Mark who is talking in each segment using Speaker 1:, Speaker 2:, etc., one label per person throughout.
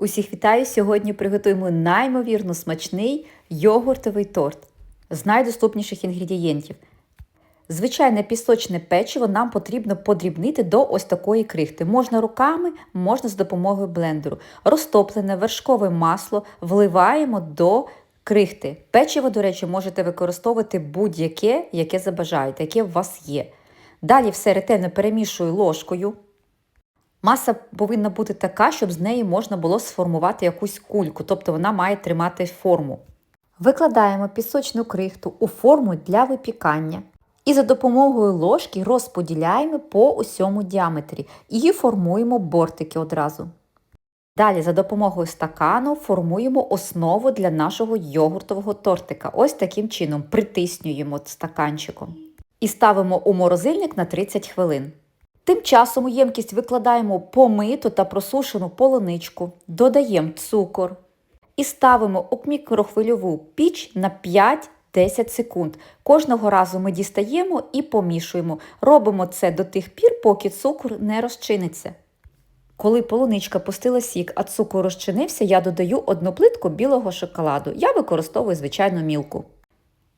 Speaker 1: Усіх вітаю! Сьогодні приготуємо неймовірно смачний йогуртовий торт з найдоступніших інгредієнтів. Звичайне пісочне печиво нам потрібно подрібнити до ось такої крихти. Можна руками, можна з допомогою блендеру. Розтоплене вершкове масло вливаємо до крихти. Печиво, до речі, можете використовувати будь-яке, яке забажаєте, яке у вас є. Далі все ретельно перемішую ложкою. Маса повинна бути така, щоб з неї можна було сформувати якусь кульку, тобто вона має тримати форму. Викладаємо пісочну крихту у форму для випікання. І за допомогою ложки розподіляємо по усьому діаметрі і формуємо бортики одразу. Далі за допомогою стакану формуємо основу для нашого йогуртового тортика. Ось таким чином притиснюємо стаканчиком. І ставимо у морозильник на 30 хвилин. Тим часом у ємкість викладаємо помиту та просушену полуничку, додаємо цукор і ставимо у мікрохвильову піч на 5-10 секунд. Кожного разу ми дістаємо і помішуємо. Робимо це до тих пір, поки цукор не розчиниться. Коли полуничка пустила сік, а цукор розчинився, я додаю одну плитку білого шоколаду. Я використовую звичайну мілку.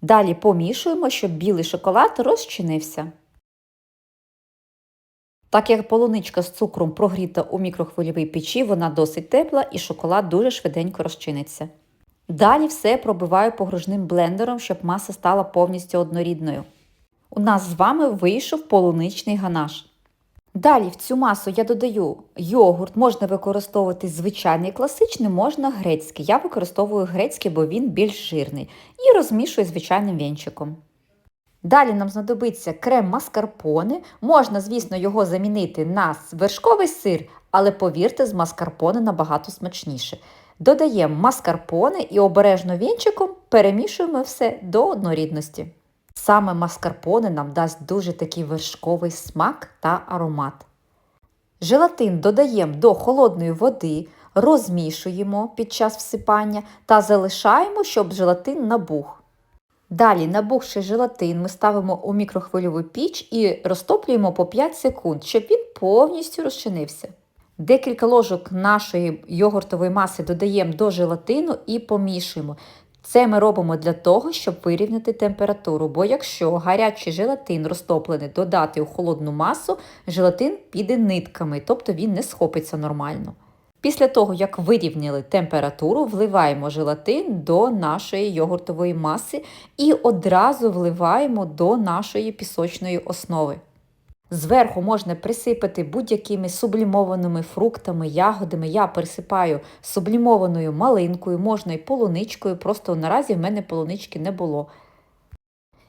Speaker 1: Далі помішуємо, щоб білий шоколад розчинився. Так як полуничка з цукром прогріта у мікрохвильовій печі, вона досить тепла і шоколад дуже швиденько розчиниться. Далі все пробиваю погружним блендером, щоб маса стала повністю однорідною. У нас з вами вийшов полуничний ганаш. Далі в цю масу я додаю йогурт, можна використовувати звичайний класичний, можна грецький. Я використовую грецький, бо він більш жирний. І розмішую звичайним вінчиком. Далі нам знадобиться крем маскарпоне. Можна, звісно, його замінити на вершковий сир, але повірте, з маскарпоне набагато смачніше. Додаємо маскарпоне і обережно вінчиком перемішуємо все до однорідності. Саме маскарпоне нам дасть дуже такий вершковий смак та аромат. Желатин додаємо до холодної води, розмішуємо під час всипання та залишаємо, щоб желатин набух. Далі, набухши желатин, ми ставимо у мікрохвильову піч і розтоплюємо по 5 секунд, щоб він повністю розчинився. Декілька ложок нашої йогуртової маси додаємо до желатину і помішуємо. Це ми робимо для того, щоб вирівняти температуру, бо якщо гарячий желатин розтоплений додати у холодну масу, желатин піде нитками, тобто він не схопиться нормально. Після того, як вирівняли температуру, вливаємо желатин до нашої йогуртової маси і одразу вливаємо до нашої пісочної основи. Зверху можна присипати будь-якими сублімованими фруктами, ягодами. Я присипаю сублімованою малинкою, можна і полуничкою, просто наразі в мене полунички не було.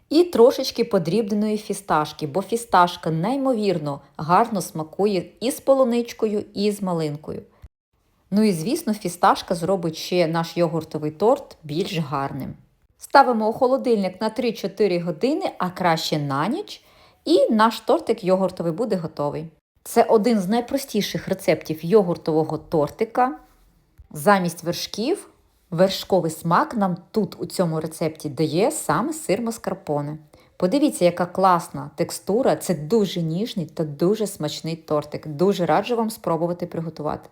Speaker 1: І трошечки подрібненої фісташки, бо фісташка неймовірно гарно смакує і з полуничкою, і з малинкою. Ну і, звісно, фісташка зробить ще наш йогуртовий торт більш гарним. Ставимо у холодильник на 3-4 години, а краще на ніч, і наш тортик йогуртовий буде готовий. Це один з найпростіших рецептів йогуртового тортика. Замість вершків вершковий смак нам тут у цьому рецепті дає саме сир маскарпоне. Подивіться, яка класна текстура, це дуже ніжний та дуже смачний тортик. Дуже раджу вам спробувати приготувати.